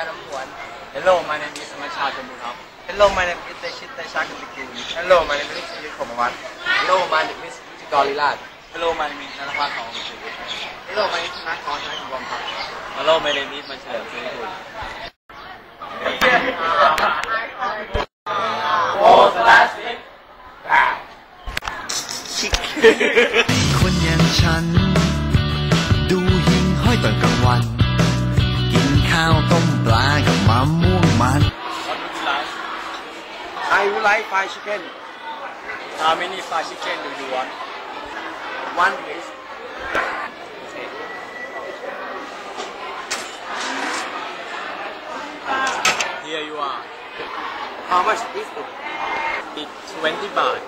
การมวนฮัลโหลมาในมิสมาชาจมูกครับฮัลโหลมาในมิสเตชิตเตชักลิกินฮัลโหลมาในมิสยูคมวัดฮัลโหลมาในมิสจิกอริลาดฮัลโหลมาในมิสนันทพัฒน์ของจิวฮัลโหลมาในมิสนักออนไลน์ของบอมครับฮัลโหลมาในมิสมาเฉลิมศุณัดิบแปดชิค I would like fried chicken. How many five chicken do you want? One please. Here you are. How much is it? It's 20 baht.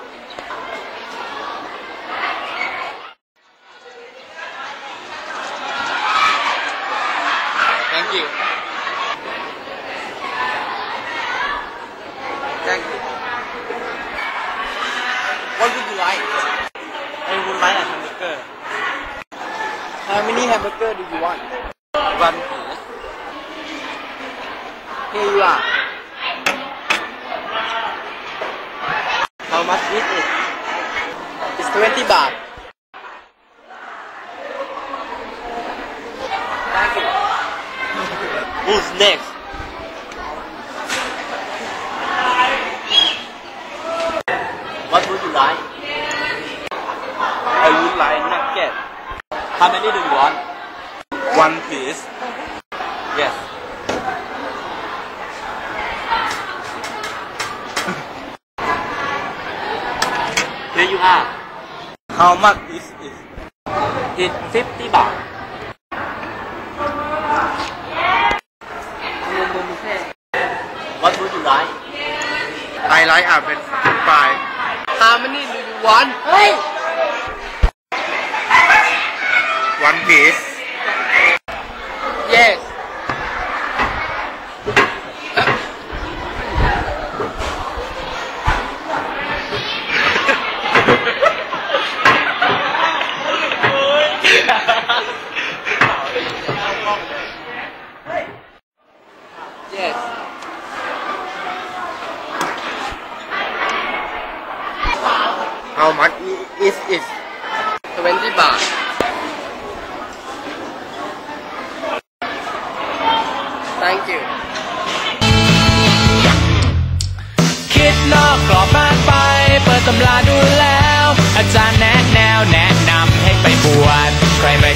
burger? How many hamburger do you want? One Here you are. How much is it? It's 20 baht. Thank you. Who's next? How many do you want? One p i e c e Yes. Here you are. How much is it? It's 50 baht. มบ What would you like? I like apple f r e How many do you want? Hey! one piece. Yes. yes. How much is it? 20 baht. you คิดนอกกรอบมากไป เปิดตำราดูแล้ว อาจารย์แนะแนวแนะนำให้ไปบวชใครไม่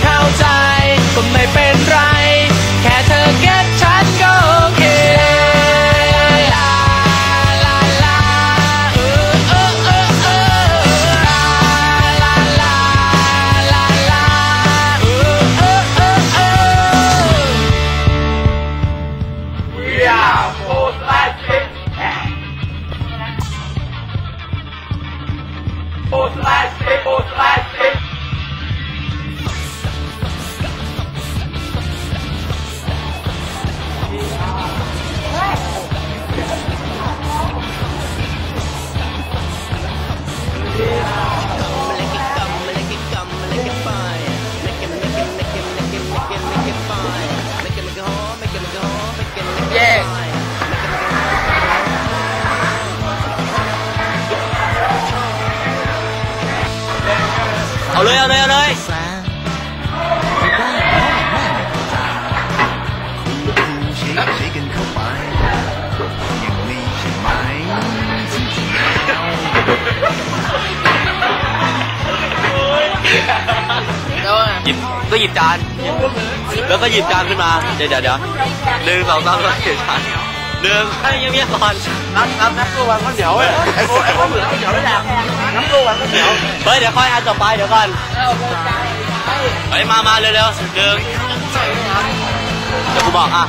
Oh. ไปเเลยิบก็หยิบจานแล้วก็หยิบจานขึ้นมา เดี๋ยวเดี๋ยวเดี๋ยวลืมเอาตั้งแล้วหิบจานเดิ่งไอ้ยังเมียก่อนนัำนัำน้ำตัววางข้าวเหนียวไอ้โไอ้ข้าวเหนียวข้าวเหนียวไม่แหลน้ำตัววางข้าวเหนียวเฮ้ยเดี๋ยวค่อยอันต่อไปเดี๋ยวก่อนเฮ้ยมามาเร็วๆหนึ่เดี๋ยวกูบอกอ่ะ